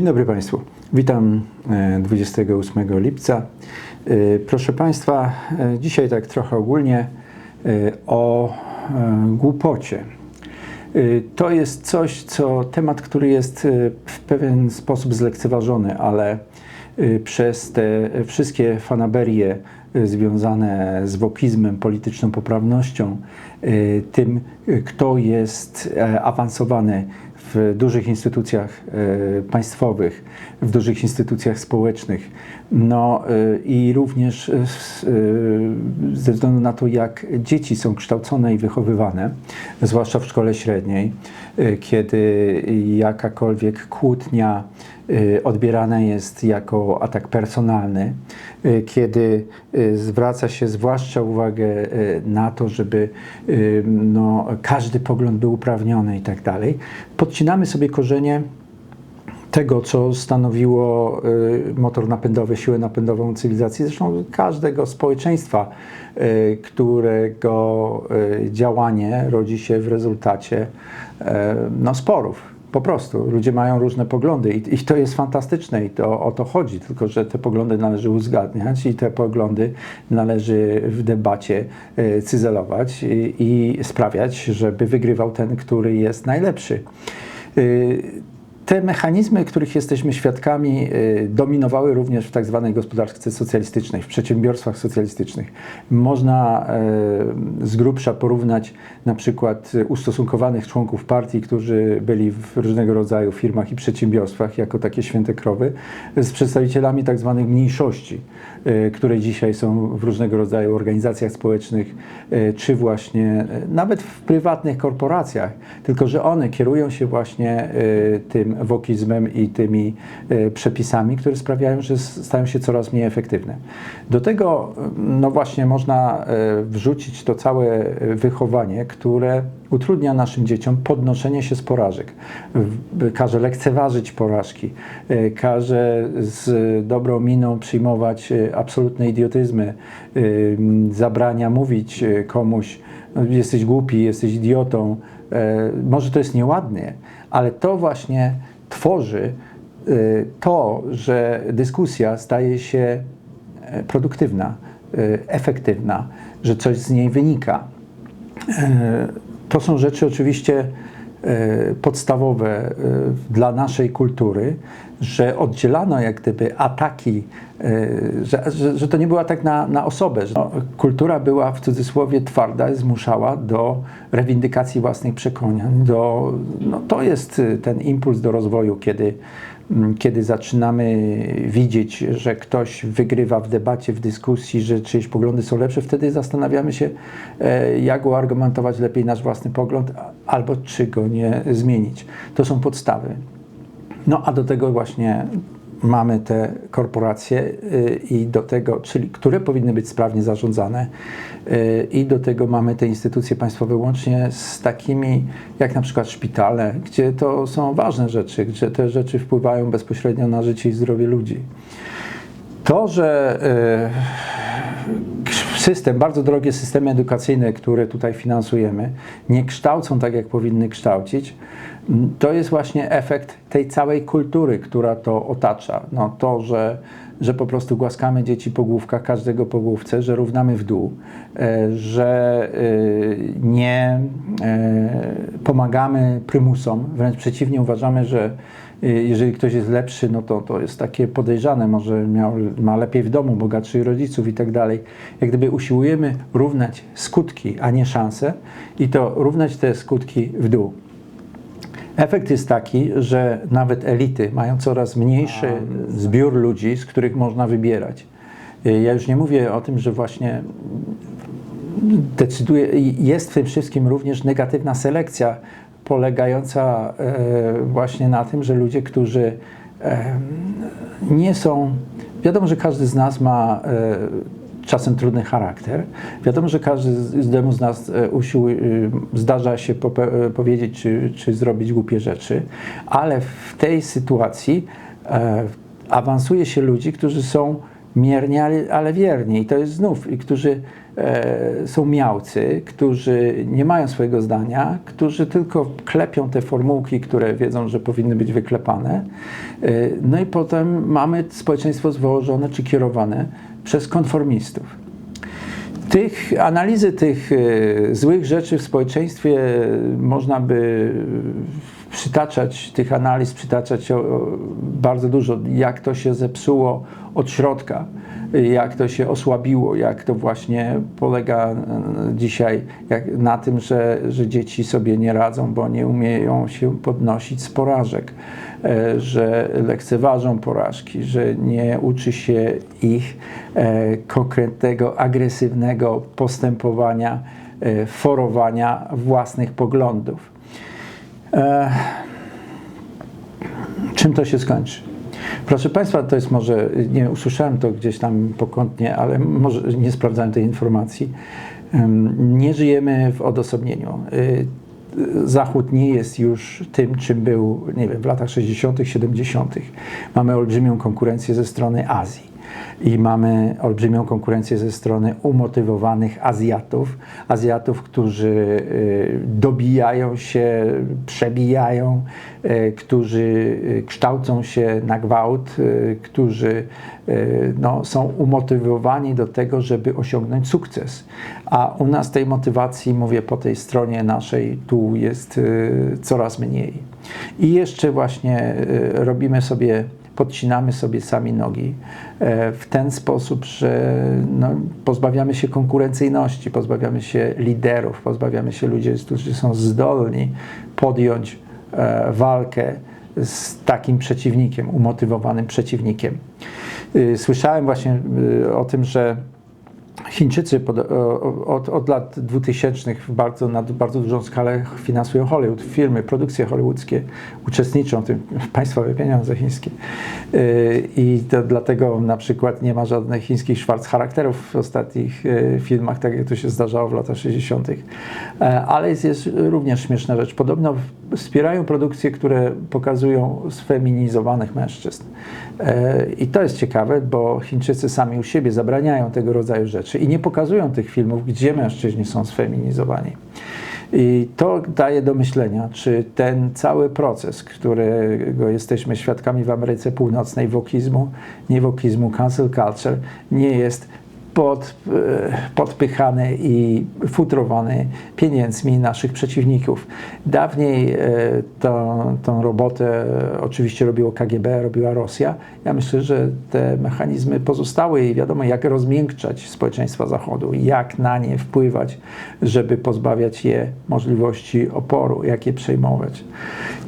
Dzień dobry Państwu. Witam e, 28 lipca. E, Proszę Państwa, e, dzisiaj tak trochę ogólnie e, o e, głupocie. E, To jest coś, co temat, który jest e, w pewien sposób zlekceważony, ale e, przez te wszystkie fanaberie e, związane z wokizmem, polityczną poprawnością, e, tym, e, kto jest e, awansowany w dużych instytucjach e, państwowych, w dużych instytucjach społecznych. No e, i również s- e, ze względu na to, jak dzieci są kształcone i wychowywane, zwłaszcza w szkole średniej, kiedy jakakolwiek kłótnia odbierana jest jako atak personalny, kiedy zwraca się zwłaszcza uwagę na to, żeby no, każdy pogląd był uprawniony i tak dalej, podcinamy sobie korzenie tego, co stanowiło y, motor napędowy, siłę napędową cywilizacji, zresztą każdego społeczeństwa, y, którego y, działanie rodzi się w rezultacie no, sporów. Po prostu ludzie mają różne poglądy i, i to jest fantastyczne i to o to chodzi, tylko że te poglądy należy uzgadniać i te poglądy należy w debacie y, cyzelować i, i sprawiać, żeby wygrywał ten, który jest najlepszy. Y, te mechanizmy, których jesteśmy świadkami, y, dominowały również w tak zwanej gospodarce socjalistycznej, w przedsiębiorstwach socjalistycznych. Można y, z grubsza porównać na przykład ustosunkowanych członków partii, którzy byli w różnego rodzaju firmach i przedsiębiorstwach jako takie święte krowy, z przedstawicielami tak zwanych mniejszości, które dzisiaj są w różnego rodzaju organizacjach społecznych, y, czy właśnie y, nawet w prywatnych korporacjach, tylko że one kierują się właśnie tym wokizmem i tymi przepisami, które sprawiają, że stają się coraz mniej efektywne. Do tego, no właśnie, można wrzucić to całe wychowanie, które utrudnia naszym dzieciom podnoszenie się z porażek, każe lekceważyć porażki, y, każe z dobrą miną przyjmować y, absolutne idiotyzmy, y, zabrania mówić komuś, no, jesteś głupi, jesteś idiotą. E, Może to jest nieładnie, ale to właśnie tworzy to, że dyskusja staje się e, produktywna, efektywna, że coś z niej wynika. To są rzeczy oczywiście e, podstawowe e, dla naszej kultury, że oddzielano jak gdyby ataki, e, że, że, że to nie był atak na, na osobę. Że kultura była w cudzysłowie twarda zmuszała do rewindykacji własnych przekonań. Do, no, to jest y, ten impuls do rozwoju, kiedy kiedy zaczynamy widzieć, że ktoś wygrywa w debacie, w dyskusji, że czyjeś poglądy są lepsze, wtedy zastanawiamy się, e, jak uargumentować lepiej nasz własny pogląd, albo czy go nie zmienić. To są podstawy. No a do tego właśnie mamy te korporacje y, i do tego, czyli które powinny być sprawnie zarządzane y, i do tego mamy te instytucje państwowe łącznie z takimi jak na przykład szpitale, gdzie to są ważne rzeczy, gdzie te rzeczy wpływają bezpośrednio na życie i zdrowie ludzi. To, że y, system, bardzo drogie systemy edukacyjne, które tutaj finansujemy, nie kształcą tak, jak powinny kształcić, m, to jest właśnie efekt tej całej kultury, która to otacza. No, to, że, że po prostu głaskamy dzieci po główkach, każdego po główce, że równamy w dół, e, że y, nie e, pomagamy prymusom, wręcz przeciwnie, uważamy, że jeżeli ktoś jest lepszy, no to to jest takie podejrzane, może miał, ma lepiej w domu, bogatszych rodziców i tak dalej. Jak gdyby usiłujemy równać skutki, a nie szanse i to równać te skutki w dół. Efekt jest taki, że nawet elity mają coraz mniejszy zbiór ludzi, z których można wybierać. Y, Ja już nie mówię o tym, że właśnie decyduje, jest w tym wszystkim również negatywna selekcja, polegająca e, właśnie na tym, że ludzie, którzy e, nie są. Wiadomo, że każdy z nas ma e, czasem trudny charakter. Wiadomo, że każdy z- nas zdarza się powiedzieć czy, czy zrobić głupie rzeczy, ale w tej sytuacji awansuje się ludzi, którzy są mierni, ale, ale wierni. I to jest znów, i którzy są miałcy, którzy nie mają swojego zdania, którzy tylko klepią te formułki, które wiedzą, że powinny być wyklepane. E, no i potem mamy społeczeństwo zwożone czy kierowane przez konformistów. Tych analizy tych e, złych rzeczy w społeczeństwie można by przytaczać, tych analiz przytaczać o, bardzo dużo, jak to się zepsuło od środka, jak to się osłabiło, jak to właśnie polega e, dzisiaj na tym, że, że dzieci sobie nie radzą, bo nie umieją się podnosić z porażek, e, że lekceważą porażki, że nie uczy się ich e, konkretnego, agresywnego postępowania, forowania własnych poglądów. Czym to się skończy? Proszę Państwa, to jest może, nie usłyszałem to gdzieś tam pokątnie, ale może nie sprawdzałem tej informacji. Nie żyjemy w odosobnieniu. Y, Zachód nie jest już tym, czym był, nie wiem, w latach 60., 70. Mamy olbrzymią konkurencję ze strony Azji i mamy olbrzymią konkurencję ze strony umotywowanych Azjatów, Azjatów, którzy y, dobijają się, przebijają, y, którzy y, kształcą się na gwałt, którzy no, są umotywowani do tego, żeby osiągnąć sukces. A u nas tej motywacji, mówię po tej stronie naszej, tu jest coraz mniej. I jeszcze właśnie robimy sobie podcinamy sobie sami nogi e, w ten sposób, że no, pozbawiamy się konkurencyjności, pozbawiamy się liderów, pozbawiamy się ludzi, którzy są zdolni podjąć e, walkę z takim przeciwnikiem, umotywowanym przeciwnikiem. Y, słyszałem właśnie y, o tym, że Chińczycy pod, od, od, lat 2000 bardzo, na bardzo dużą skalę finansują Hollywood, firmy, produkcje hollywoodzkie uczestniczą w tym, państwowe pieniądze chińskie. Y, I to dlatego na przykład nie ma żadnych chińskich szwarc charakterów w ostatnich y, filmach, tak jak to się zdarzało w latach 60. E, ale jest, jest również śmieszna rzecz. Podobno wspierają produkcje, które pokazują sfeminizowanych mężczyzn. E, I to jest ciekawe, bo Chińczycy sami u siebie zabraniają tego rodzaju rzeczy i nie pokazują tych filmów, gdzie mężczyźni są sfeminizowani. I to daje do myślenia, czy ten cały proces, którego jesteśmy świadkami w Ameryce Północnej, wokizmu, nie wokizmu, cancel culture, nie jest pod, e, podpychany i futrowany pieniędzmi naszych przeciwników. Dawniej e, tą, tą robotę oczywiście robiło KGB, robiła Rosja. Ja myślę, że te mechanizmy pozostały i wiadomo, jak rozmiękczać społeczeństwa Zachodu, jak na nie wpływać, żeby pozbawiać je możliwości oporu, jak je przejmować.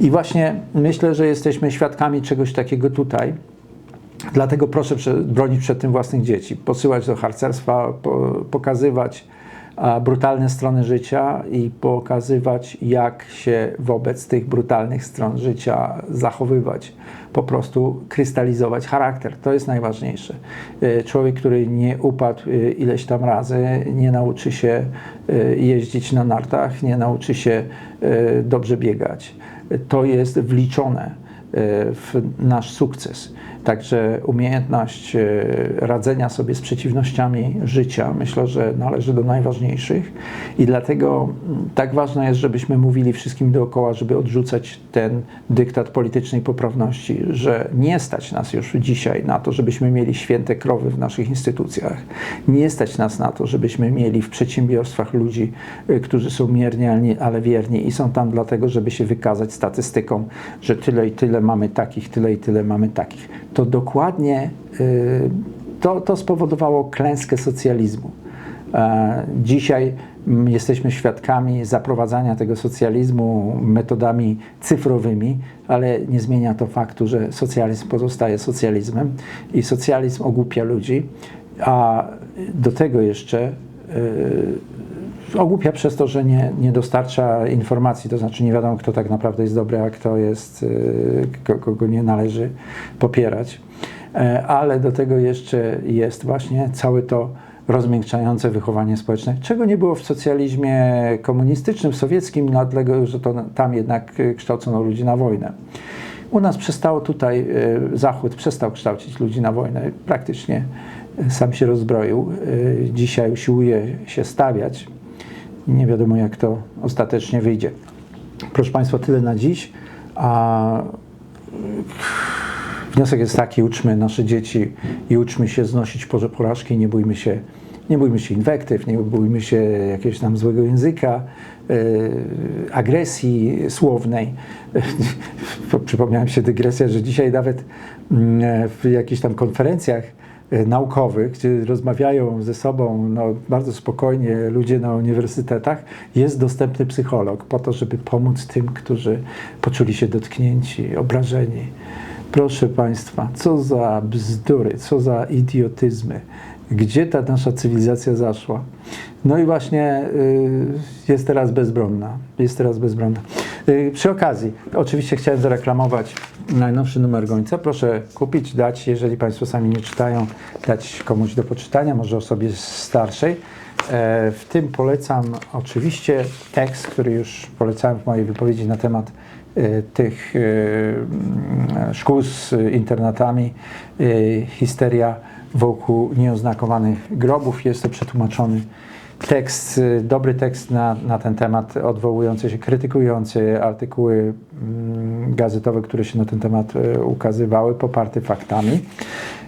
I właśnie myślę, że jesteśmy świadkami czegoś takiego tutaj. Dlatego proszę bronić przed tym własnych dzieci, posyłać do harcerstwa, po, pokazywać brutalne strony życia i pokazywać, jak się wobec tych brutalnych stron życia zachowywać. Po prostu krystalizować charakter. To jest najważniejsze. E, człowiek, który nie upadł e, ileś tam razy, nie nauczy się e, jeździć na nartach, nie nauczy się dobrze biegać. To jest wliczone w nasz sukces. Także umiejętność e, radzenia sobie z przeciwnościami życia myślę, że należy do najważniejszych i dlatego tak ważne jest, żebyśmy mówili wszystkim dookoła, żeby odrzucać ten dyktat politycznej poprawności, że nie stać nas już dzisiaj na to, żebyśmy mieli święte krowy w naszych instytucjach. Nie stać nas na to, żebyśmy mieli w przedsiębiorstwach ludzi, e, którzy są mierni, ale wierni i są tam dlatego, żeby się wykazać statystyką, że tyle i tyle mamy takich, tyle i tyle mamy takich to dokładnie y, to, to spowodowało klęskę socjalizmu. E, dzisiaj jesteśmy świadkami zaprowadzania tego socjalizmu metodami cyfrowymi, ale nie zmienia to faktu, że socjalizm pozostaje socjalizmem i socjalizm ogłupia ludzi, a do tego jeszcze yy, ogłupia przez to, że nie, nie dostarcza informacji, to znaczy nie wiadomo, kto tak naprawdę jest dobry, a kto jest, yy, kogo nie należy popierać. E, ale do tego jeszcze jest właśnie całe to rozmiękczające wychowanie społeczne, czego nie było w socjalizmie komunistycznym, sowieckim, dlatego że to tam jednak kształcono ludzi na wojnę. U nas przestało tutaj, e, Zachód przestał kształcić ludzi na wojnę. Praktycznie sam się rozbroił. Y, Dzisiaj usiłuje się stawiać. Nie wiadomo, jak to ostatecznie wyjdzie. Proszę Państwa, tyle na dziś. A wniosek jest taki, uczmy nasze dzieci i uczmy się znosić porażki, nie bójmy się, nie bójmy się inwektyw, nie bójmy się jakiegoś tam złego języka, yy, agresji słownej. Przypomniałem się dygresja, że dzisiaj nawet mm, w jakichś tam konferencjach naukowych, gdzie rozmawiają ze sobą no, bardzo spokojnie ludzie na uniwersytetach, jest dostępny psycholog po to, żeby pomóc tym, którzy poczuli się dotknięci, obrażeni. Proszę Państwa, co za bzdury, co za idiotyzmy. Gdzie ta nasza cywilizacja zaszła? No i właśnie y, jest teraz bezbronna. Jest teraz bezbronna. Y, przy okazji, oczywiście chciałem zareklamować najnowszy numer Gońca. Proszę kupić, dać, jeżeli Państwo sami nie czytają, dać komuś do poczytania, może osobie starszej. E, W tym polecam oczywiście tekst, który już polecałem w mojej wypowiedzi na temat e, tych e, szkół z internatami, histeria wokół nieoznakowanych grobów. Jest to przetłumaczony tekst, e, dobry tekst na, na ten temat, odwołujący się, krytykujący artykuły mm, gazetowe, które się na ten temat e, ukazywały, poparty faktami.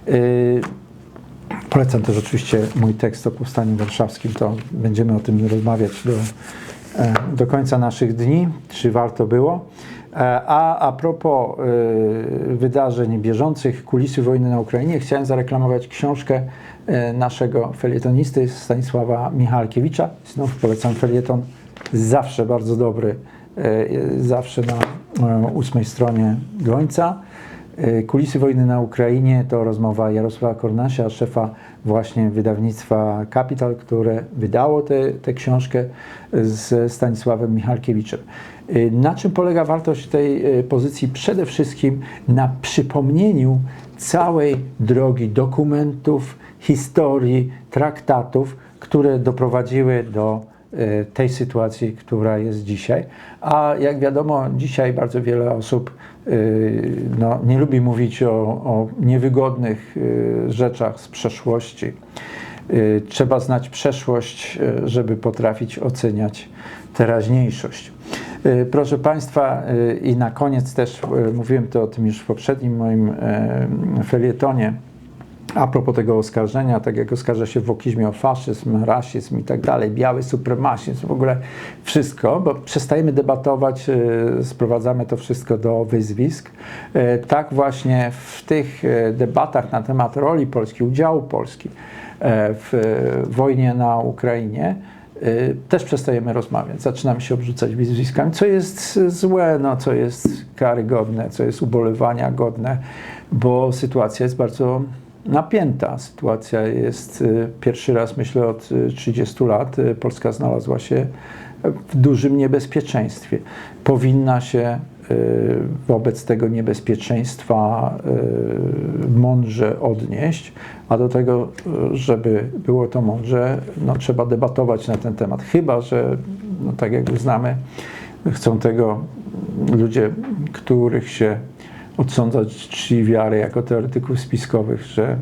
E, Polecam też oczywiście mój tekst o Powstaniu Warszawskim, to będziemy o tym rozmawiać do, e, do końca naszych dni, czy warto było. E, A a propos wydarzeń bieżących, kulisy wojny na Ukrainie, chciałem zareklamować książkę naszego felietonisty Stanisława Michalkiewicza. Znów polecam felieton, zawsze bardzo dobry, e, zawsze na e, ósmej stronie Gońca. E, Kulisy wojny na Ukrainie to rozmowa Jarosława Kornasia, szefa właśnie wydawnictwa Capital, które wydało tę książkę z Stanisławem Michalkiewiczem. E, Na czym polega wartość tej e, pozycji? Przede wszystkim na przypomnieniu całej drogi dokumentów, historii, traktatów, które doprowadziły do e, tej sytuacji, która jest dzisiaj. A jak wiadomo, dzisiaj bardzo wiele osób e, no, nie lubi mówić o, o niewygodnych e, rzeczach z przeszłości. Trzeba znać przeszłość, żeby potrafić oceniać teraźniejszość. E, Proszę Państwa, e, i na koniec też e, mówiłem to o tym już w poprzednim moim felietonie. A propos tego oskarżenia, tak jak oskarża się w wokizmie o faszyzm, rasizm i tak dalej, biały supremacyzm, w ogóle wszystko, bo przestajemy debatować, sprowadzamy to wszystko do wyzwisk. Tak właśnie w tych debatach na temat roli Polski, udziału Polski w wojnie na Ukrainie, też przestajemy rozmawiać, zaczynamy się obrzucać wyzwiskami, co jest złe, no, co jest karygodne, co jest ubolewania godne, bo sytuacja jest bardzo napięta. Sytuacja jest y, pierwszy raz, myślę, od y, 30 lat. y, Polska znalazła się w dużym niebezpieczeństwie. Powinna się y, wobec tego niebezpieczeństwa y, mądrze odnieść, a do tego, y, żeby było to mądrze, no, trzeba debatować na ten temat. Chyba, że no, tak jak znamy, chcą tego ludzie, których się odsądzać czci wiary jako teoretyków spiskowych, że,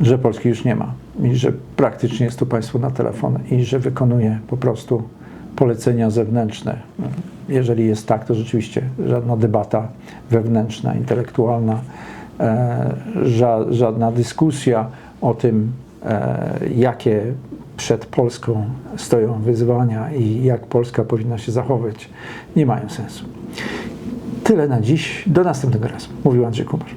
że Polski już nie ma i że praktycznie jest to państwo na telefon i że wykonuje po prostu polecenia zewnętrzne. Jeżeli jest tak, to rzeczywiście żadna debata wewnętrzna, intelektualna, e, ża- żadna dyskusja o tym, e, jakie przed Polską stoją wyzwania i jak Polska powinna się zachować, nie mają sensu. Tyle na dziś. Do następnego razu. Mówił Andrzej Kumar.